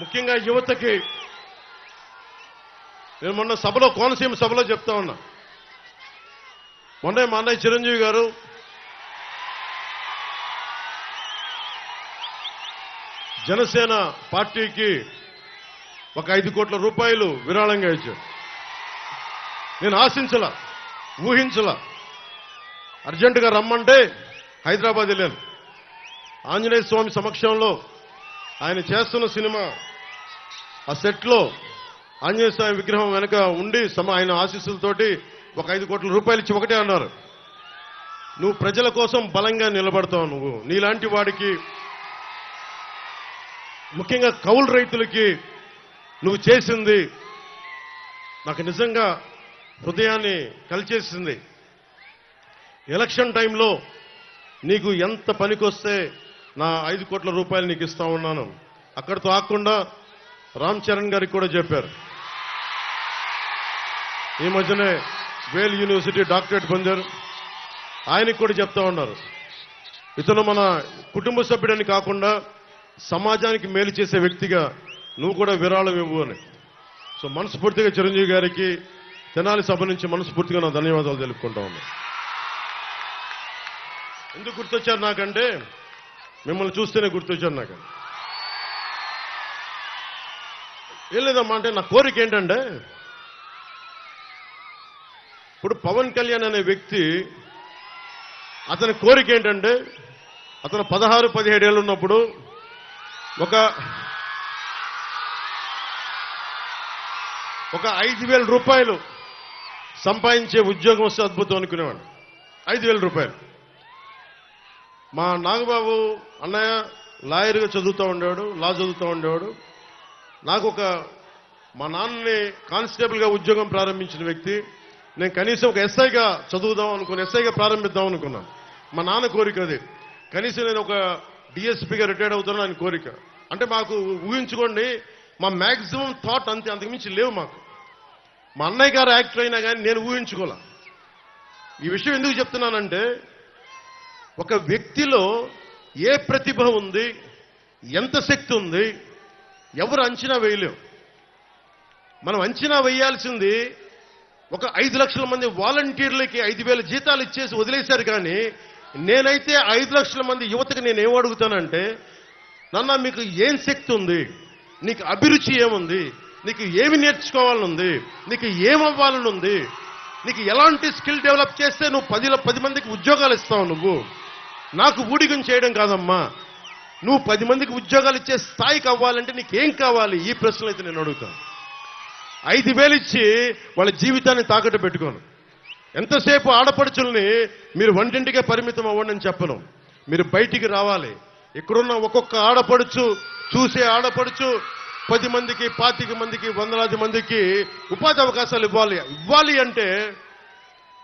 ముఖ్యంగా యువతకి నేను మొన్న సభలో కోనసీమ సభలో చెప్తా ఉన్నా. మొన్న మా అన్నయ్య చిరంజీవి గారు జనసేన పార్టీకి ఒక ఐదు కోట్ల రూపాయలు విరాళంగా ఇచ్చాడు నేను ఆశించలా ఊహించలా. అర్జెంటుగా రమ్మంటే హైదరాబాద్ వెళ్ళాను. ఆంజనేయ స్వామి సమక్షంలో ఆయన చేస్తున్న సినిమా ఆ సెట్లో ఆంజనేయ స్వామి విగ్రహం వెనక ఉండి సమ ఆయన ఆశీస్సులతోటి ఒక ఐదు కోట్ల రూపాయలు ఇచ్చి ఒకటే అన్నారు. నువ్వు ప్రజల కోసం బలంగా నిలబడతావు నువ్వు. నీలాంటి వాడికి ముఖ్యంగా కౌలు రైతులకి నువ్వు చేసింది నాకు నిజంగా హృదయాన్ని కలిచేసింది. ఎలక్షన్ టైంలో నీకు ఎంత పనికొస్తే నా ఐదు కోట్ల రూపాయలు నీకు ఇస్తా ఉన్నాను. అక్కడితో ఆకుండా రామ్ చరణ్ గారికి కూడా చెప్పారు. ఈ మధ్యనే వేల్ యూనివర్సిటీ డాక్టరేట్ పొందారు. ఆయనకి కూడా చెప్తా ఉన్నారు. ఇతను మన కుటుంబ సభ్యుడని కాకుండా సమాజానికి మేలు చేసే వ్యక్తిగా నువ్వు కూడా విరాళం ఇవ్వు అని. సో మనస్ఫూర్తిగా చిరంజీవి గారికి తెనాలి సభ నుంచి మనస్ఫూర్తిగా నా ధన్యవాదాలు తెలుపుకుంటా ఉన్నా ఎందుకు గుర్తొచ్చారు నాకంటే? మిమ్మల్ని చూస్తేనే గుర్తొచ్చారు నాకు ఏం లేదమ్మా అంటే నా కోరిక ఏంటంటే ఇప్పుడు పవన్ కళ్యాణ్ అనే వ్యక్తి అతని కోరిక ఏంటంటే అతను పదహారు పదిహేడు ఏళ్ళు ఉన్నప్పుడు ఒక ఒక ఐదు వేల రూపాయలు సంపాదించే ఉద్యోగం వస్తే అద్భుతం అనుకునేవాడు. ఐదు వేల రూపాయలు. మా నాగబాబు అన్నయ్య లాయర్గా చదువుతూ ఉండేవాడు లా చదువుతూ ఉండేవాడు. నాకు ఒక మా నాన్నని కానిస్టేబుల్గా ఉద్యోగం ప్రారంభించిన వ్యక్తి. నేను కనీసం ఒక ఎస్ఐగా చదువుదాం అనుకున్నాను ఎస్ఐగా ప్రారంభిద్దాం అనుకున్నాను. మా నాన్న కోరిక అది. కనీసం నేను ఒక డిఎస్పీగా రిటైర్డ్ అవుతాను ఆయన కోరిక. అంటే మాకు ఊహించుకోండి మా మ్యాక్సిమం థాట్ అంతే అంతకుమించి లేవు మాకు. మా అన్నయ్య గారు యాక్టర్ అయినా కానీ నేను ఊహించుకోలే. ఈ విషయం ఎందుకు చెప్తున్నానంటే ఒక వ్యక్తిలో ఏ ప్రతిభ ఉంది ఎంత శక్తి ఉంది ఎవరు అంచనా వేయలేం. మనం అంచనా వేయాల్సింది ఒక ఐదు లక్షల మంది వాలంటీర్లకి ఐదు వేల జీతాలు ఇచ్చేసి వదిలేశారు కానీ నేనైతే ఐదు లక్షల మంది యువతకి నేను ఏం అడుగుతానంటే నాన్న మీకు ఏం శక్తి ఉంది? నీకు అభిరుచి ఏముంది? నీకు ఏమి నేర్చుకోవాలని ఉంది నీకు ఏమవ్వాలని ఉంది నీకు ఎలాంటి స్కిల్ డెవలప్ చేస్తే నువ్వు పది పది మందికి ఉద్యోగాలు ఇస్తావు నువ్వు? నాకు ఊడిగం చేయడం కాదమ్మా. నువ్వు పది మందికి ఉద్యోగాలు ఇచ్చే స్థాయికి అవ్వాలంటే నీకేం కావాలి? ఈ ప్రశ్నలు అయితే నేను అడుగుతాను. ఐదు వేలు ఇచ్చి వాళ్ళ జీవితాన్ని తాకట్టు పెట్టుకోను. ఎంతసేపు ఆడపడుచుల్ని మీరు వంటింటికే పరిమితం అవ్వండి అని చెప్పను. మీరు బయటికి రావాలి. ఇక్కడున్న ఒక్కొక్క ఆడపడుచు చూసే ఆడపడుచు పది మందికి పాతిక మందికి వందలాది మందికి ఉపాధి అవకాశాలు ఇవ్వాలి. ఇవ్వాలి అంటే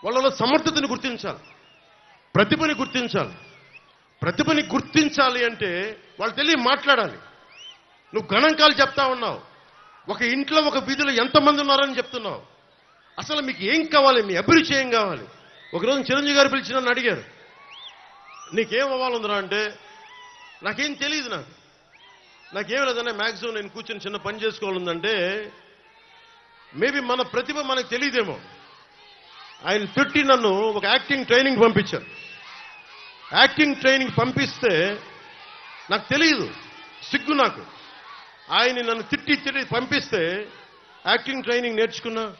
వాళ్ళలో సమర్థతని గుర్తించాలి. ప్రతిభని గుర్తించాలి. ప్రతిభని గుర్తించాలి అంటే వాళ్ళు తెలియ మాట్లాడాలి. నువ్వు గణాంకాలు చెప్తా ఉన్నావు. ఒక ఇంట్లో ఒక వీధిలో ఎంతమంది ఉన్నారని చెప్తున్నావు. అసలు మీకు ఏం కావాలి? మీ అభిరుచి ఏం కావాలి? ఒకరోజు చిరంజీవి గారు పిలిచి నన్ను అడిగారు. నీకేం అవ్వాలందిరా అంటే నాకేం తెలియదు నాకు. నాకేం లేదన్నా మ్యాక్సిమం నేను కూర్చొని చిన్న పని చేసుకోవాలందంటే మేబీ మన ప్రతిభ మనకు తెలియదేమో ఆయన తిట్టి నన్ను ఒక యాక్టింగ్ ట్రైనింగ్ పంపించారు. యాక్టింగ్ ట్రైనింగ్ పంపిస్తే నాకు తెలియదు సిగ్గు నాకు. ఆయన నన్ను తిట్టి తిట్టి పంపిస్తే యాక్టింగ్ ట్రైనింగ్ నేర్చుకున్నా.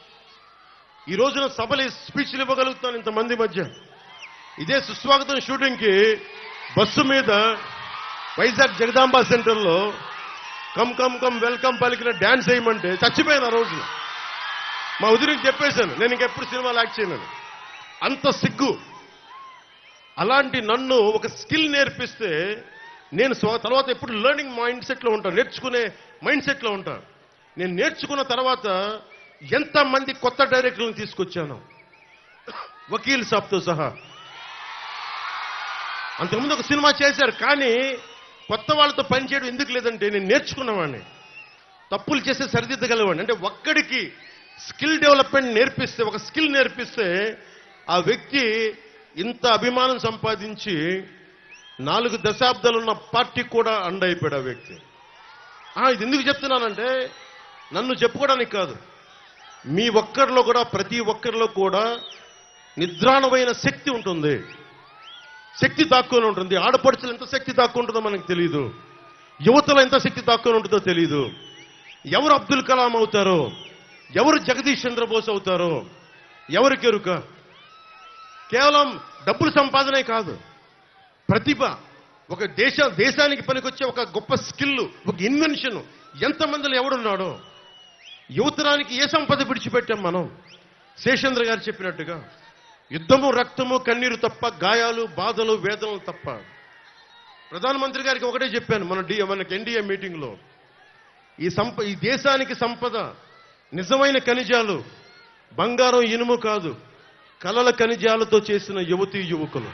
ఈ రోజున సభలు స్పీచ్లు ఇవ్వగలుగుతాను ఇంతమంది మధ్య. ఇదే సుస్వాగతం షూటింగ్కి బస్సు మీద వైజాగ్ జగదాంబ సెంటర్లో కమ్ కమ్ కమ్ వెల్కమ్ పలికిన డ్యాన్స్ వేయమంటే చచ్చిపోయాను ఆ రోజున. మా ఉదిరికి చెప్పేశాను నేను ఇంకెప్పుడు సినిమాలు యాక్ట్ చేయను అంత సిగ్గు. అలాంటి నన్ను ఒక స్కిల్ నేర్పిస్తే నేను తర్వాత ఎప్పుడు లెర్నింగ్ మైండ్ సెట్లో ఉంటాను నేర్చుకునే మైండ్ సెట్లో ఉంటాను నేను నేర్చుకున్న తర్వాత ఎంతమంది కొత్త డైరెక్టర్లను తీసుకొచ్చాను వకీల్ సాబ్తో సహా. అంతకుముందు ఒక సినిమా చేశారు కానీ కొత్త వాళ్ళతో పనిచేయడం ఎందుకు లేదంటే నేను నేర్చుకున్నవాడిని తప్పులు చేస్తే సరిదిద్దగలవాడిని అంటే ఒక్కడికి స్కిల్ డెవలప్మెంట్ నేర్పిస్తే ఒక స్కిల్ నేర్పిస్తే ఆ వ్యక్తి ఇంత అభిమానం సంపాదించి నాలుగు దశాబ్దాలున్న పార్టీ కూడా అండైపోయాడు ఆ వ్యక్తి. ఇది ఎందుకు చెప్తున్నానంటే నన్ను చెప్పుకోవడానికి కాదు. మీ ఒక్కరిలో కూడా ప్రతి ఒక్కరిలో కూడా నిద్రాణమైన శక్తి ఉంటుంది. శక్తి దాక్కుని ఉంటుంది. ఆడపడుచులు ఎంత శక్తి దాక్కుంటుందో మనకు తెలియదు యువతలో ఎంత శక్తి దాక్కుని ఉంటుందో తెలియదు ఎవరు అబ్దుల్ కలాం అవుతారో? ఎవరు జగదీష్ చంద్రబోస్ అవుతారో? ఎవరికి ఎరుక కేవలం డబ్బులు సంపాదనే కాదు. ప్రతిభ ఒక దేశ దేశానికి పనికొచ్చే ఒక గొప్ప స్కిల్ ఒక ఇన్వెన్షన్ ఎంతమందిలో ఎవడున్నాడో యువతరానికి ఏ సంపద విడిచిపెట్టాం మనం? శేషేంద్ర గారు చెప్పినట్టుగా యుద్ధము రక్తము కన్నీరు తప్ప గాయాలు బాధలు వేదనలు తప్ప. ప్రధానమంత్రి గారికి ఒకటే చెప్పాను మన డి మనకి ఎన్డీఏ మీటింగ్లో. ఈ సంప ఈ దేశానికి సంపద నిజమైన ఖనిజాలు బంగారం ఇనుము కాదు. కలల ఖనిజాలతో చేసిన యువతీ యువకులు.